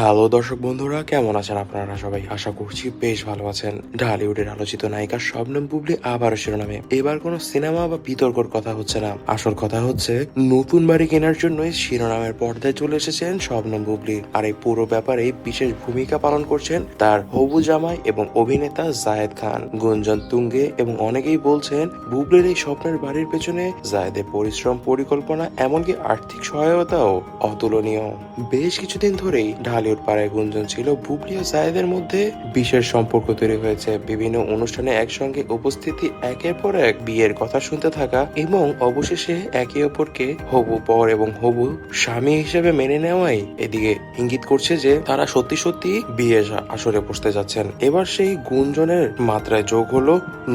Hello দর্শক বন্ধুরা, কেমন আছেন আপনারা সবাই? আশা করছি বেশ ভালো আছেন। ঢালিউডের আলোচিত নায়িকা শবনম বুবলি আবারও শিরোনামে। এবার কোনো সিনেমা বা বিতর্কর কথা হচ্ছে না। আসল কথা হচ্ছে, নতুন বাড়ি কেনার জন্যই শিরোনামের পর্দায় চলে এসেছেন শবনম বুবলি। আর এই পুরো ব্যাপারে বিশেষ ভূমিকা পালন করছেন তার হবু জামাই এবং অভিনেতা জায়েদ খান। গুঞ্জন তুঙ্গে এবং অনেকেই বলছেন, বুবলির এই স্বপ্নের বাড়ির পেছনে জায়েদের পরিশ্রম, পরিকল্পনা, এমনকি আর্থিক সহায়তাও অতুলনীয়। বেশ কিছুদিন ধরেই ঢালিউড পাড়ায় গুঞ্জন ছিল। বুবলি ও জায়েদের মধ্যে বিশেষ সম্পর্ক তৈরি হয়েছে। বিভিন্ন অনুষ্ঠানে একসঙ্গে উপস্থিতি, একের পর এক বিয়ের কথা শুনতে থাকা এবং অবশেষে একে অপরকে হবু পর এবং হবু স্বামী হিসেবে মেনে নেওয়াই এদিকে ইঙ্গিত করছে যে তারা সত্যি সত্যি বিয়ে আসরে বসতে যাচ্ছেন। এবার সেই গুঞ্জনের মাত্রায় যোগ হলো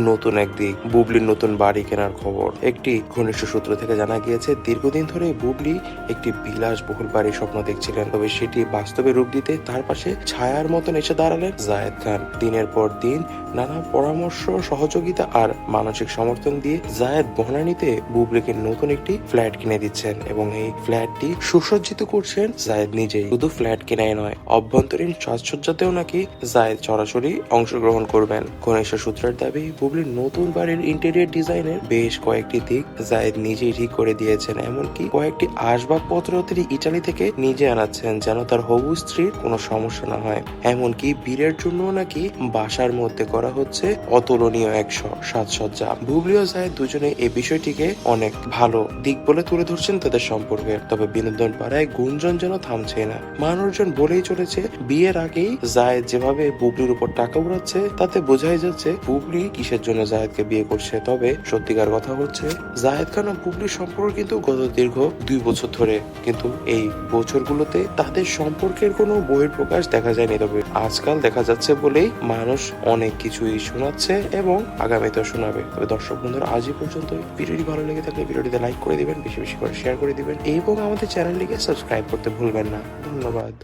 নতুন এক দিক বুবলির নতুন বাড়ি কেনার খবর। একটি ঘনিষ্ঠ সূত্র থেকে জানা গিয়েছে, দীর্ঘদিন ধরে বুবলি একটি বিলাসবহুল বাড়ির স্বপ্ন দেখছিলেন, তবে সেটি বাস্তবে রূপ দিতে তার পাশে ছায়ার মতন এসে দাঁড়ালেন জায়েদ খান। দিনের পর দিন নানা পরামর্শ, সহযোগিতা আর মানসিক সমর্থন দিয়ে জায়েদ বনানীতে বুবলিকে নতুন একটি ফ্ল্যাট কিনে দিচ্ছেন এবং এই ফ্ল্যাটটি সুসজ্জিত করছেন জায়েদ নিজেই। শুধু ফ্ল্যাট কেনাই নয়, অভ্যন্তরীণ সাজসজ্জাতেও নাকি জায়েদ সরাসরি অংশগ্রহণ করবেন। ঘনিষ্ঠ সূত্রের দাবি, বুবলির নতুন বাড়ির ইন্টেরিয়ার ডিজাইনের বেশ কয়েকটি দিক জায়েদ নিজেই ঠিক করে দিয়েছেন, এমনকি কয়েকটি আসবাবপত্র তিনি ইটালি থেকে নিজে আনাচ্ছেন যেন তার হবু স্ত্রীর কোনো সমস্যা না হয়। এমনকি বীরের জন্য নাকি বাসার মধ্যে করা হচ্ছে অতুলনীয় এক সাজসজ্জা। বুবলি ও দুজনে এই বিষয়টিকে অনেক ভালো দিক বলে তুলে ধরছেন তাদের সম্পর্কে। তবে বিনোদন পাড়ায় গুঞ্জন যেন থামছে না। মানুষজন বলেই চলেছে, বিয়ের আগেই জায়েদ যেভাবে বুবলির উপর টাকা উড়াচ্ছে, তাতে বোঝাই যাচ্ছে বুবলি কিসের জন্য জায়েদকে বিয়ে করছে। তবে সত্যিকার কথা হচ্ছে জায়েদ খান ও বুবলির সম্পর্ক কিন্তু গত দীর্ঘ দুই বছর ধরে। কিন্তু এই বছরগুলোতে তাদের সম্পর্কের কোনো বইয়ের প্রকাশ দেখা যায়নি, তবে আজকাল দেখা যাচ্ছে বলেই মানুষ অনেক কিছুই শোনাচ্ছে এবং আগামীতেও শোনাবে। তবে দর্শক বন্ধুরা আজই পর্যন্ত ভিডিওটি ভালো লেগে থাকলে ভিডিওটিতে লাইক করে দিবেন, বেশি বেশি করে শেয়ার করে দিবেন এবং আমাদের চ্যানেলটিকে সাবস্ক্রাইব করতে ভুলবেন না। ধন্যবাদ।